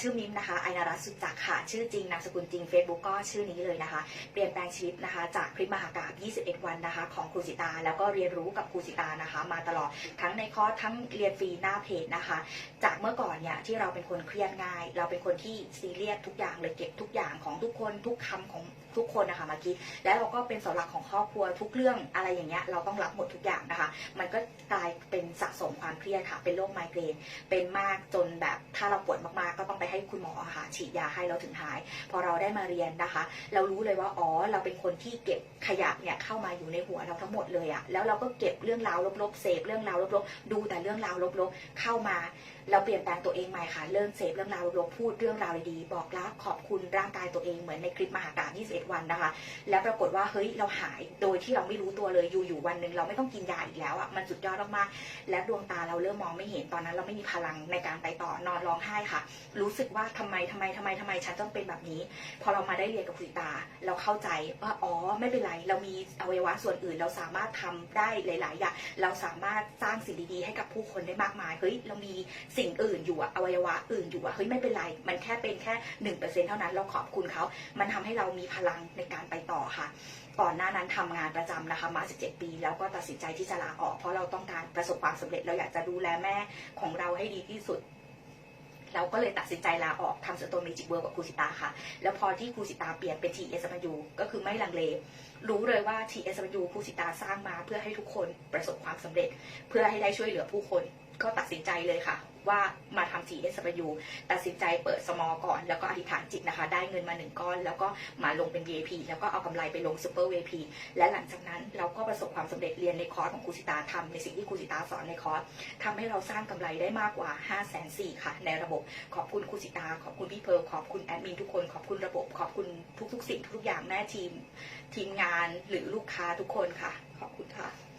ชื่อมิมนะคะไอนารัตสุจักค่ะ ชื่อจริงนามสกุลจริง Facebook ก็ชื่อนี้เลยนะคะ เปลี่ยนแปลงชีวิตนะคะ จากคลิปมหากาบ 21 วันนะคะ ของครูสิตา แล้วก็เรียนรู้กับครูสิตานะคะ มาตลอดทั้งในคอร์สทั้งเรียนฟรีหน้าเพจนะคะ จากเมื่อก่อนเนี่ยที่เราเป็นคนเครียดง่าย เราเป็นคนที่ซีเรียสทุกอย่างเลยเก็บทุกอย่างของทุกคนทุกคำของทุกคนนะคะมาคิดแล้วเราก็เป็นเสาหลักของครอบครัวทุกเรื่องอะไรอย่างเงี้ยเราต้องรับหมดทุกอย่างนะคะ มันก็กลายเป็นสะสมความเครียดค่ะ เป็นโรคไมเกรนเป็นมากจนแบบถ้าเราปวดมากๆก็ต้องไปให้คุณหมอค่ะฉีดยาให้เราถึงหาย พอเราได้มาเรียนนะคะ เรารู้เลยว่าอ๋อเราเป็นคนที่เก็บขยะเนี่ยเข้ามาอยู่ในหัวเราทั้งหมดเลยอะแล้วเราก็เก็บเรื่องราวลบๆเสพเรื่องราวลบๆดูแต่เรื่องราวลบๆเข้ามา เราเปลี่ยนแปลงตัวเองใหม่ค่ะเริ่มเสพเรื่องราวลบๆพูดเรื่องราวดีๆบอกรักขอบคุณร่างกายตัวเองเหมือนในคลิปมหากาพ21 วันนะคะ แล้วปรากฏว่าเฮ้ยเราหายโดยที่เราไม่รู้ตัวเลยอยู่ๆวันหนึ่งเราไม่ต้องกินยาอีกแล้วอะมันสุดยอดมากๆและดวงตาเราเริ่มมองไม่เห็นตอนนั้น เราไม่มีพลังในการไปต่อนอนร้องไห้ค่ะรู้้สึกว่าทำไมทำไมทำไมทำไมฉันต้องเป็นแบบนี้ พอเรามาได้เรียนกับคุณตา เราเข้าใจว่าอ๋อไม่เป็นไร เรามีอวัยวะส่วนอื่น เราสามารถทำได้หลาย ๆ อย่าง เราสามารถสร้างสิ่งดีๆให้กับผู้คนได้มากมายเฮ้ยเรามีสิ่งอื่นอยู่อะอวัยวะอื่นอยู่อะเฮ้ยไม่เป็นไร มันแค่เป็นแค่หนึ่งเปอร์เซ็นเท่านั้นเราขอบคุณเขา มันทำให้เรามีพลังในการไปต่อค่ะก่อนหน้านั้นทำงานประจำนะคะมา 17 ปี แล้วก็ตัดสินใจที่จะลาออก เพราะเราต้องการประสบความสำเร็จเราอยากจะดูแลแม่ของเราให้ดีที่สุด เราก็เลยตัดสินใจลาออกทำสโตมิจิเวิร์กับครูสิตาค่ะ แล้วพอที่ครูสิตาเปลี่ยนเป็น TSMU ก็คือไม่ลังเล รู้เลยว่า TSMU ครูสิตาสร้างมาเพื่อให้ทุกคนประสบความสำเร็จ เพื่อให้ได้ช่วยเหลือผู้คนก็ตัดสินใจเลยค่ะ ว่ามาทำ TSMU ตัดสินใจเปิด small ก่อน แล้วก็อธิษฐานจิตนะคะ ได้เงินมาหนึ่งก้อน แล้วก็มาลงเป็น VIP แล้วก็เอากำไรไปลง Super VIP และหลังจากนั้นเราก็ประสบความสำเร็จเรียนในคอร์สของครูสิตาทำในสิ่งที่ครูสิตาสอนในคอร์สทำให้เราสร้างกำไรได้มากกว่า 5 4 0 0 0ค่ะ ในระบบขอบคุณครูสิตา ขอบคุณพี่เพิร์ลขอบคุณแอดมินทุกคน ขอบคุณระบบ ขอบคุณทุกๆ สิ่งทุกๆอย่างแม่ทีม ทีมงานหรือลูกค้าทุกคนค่ะ ขอบคุณค่ะ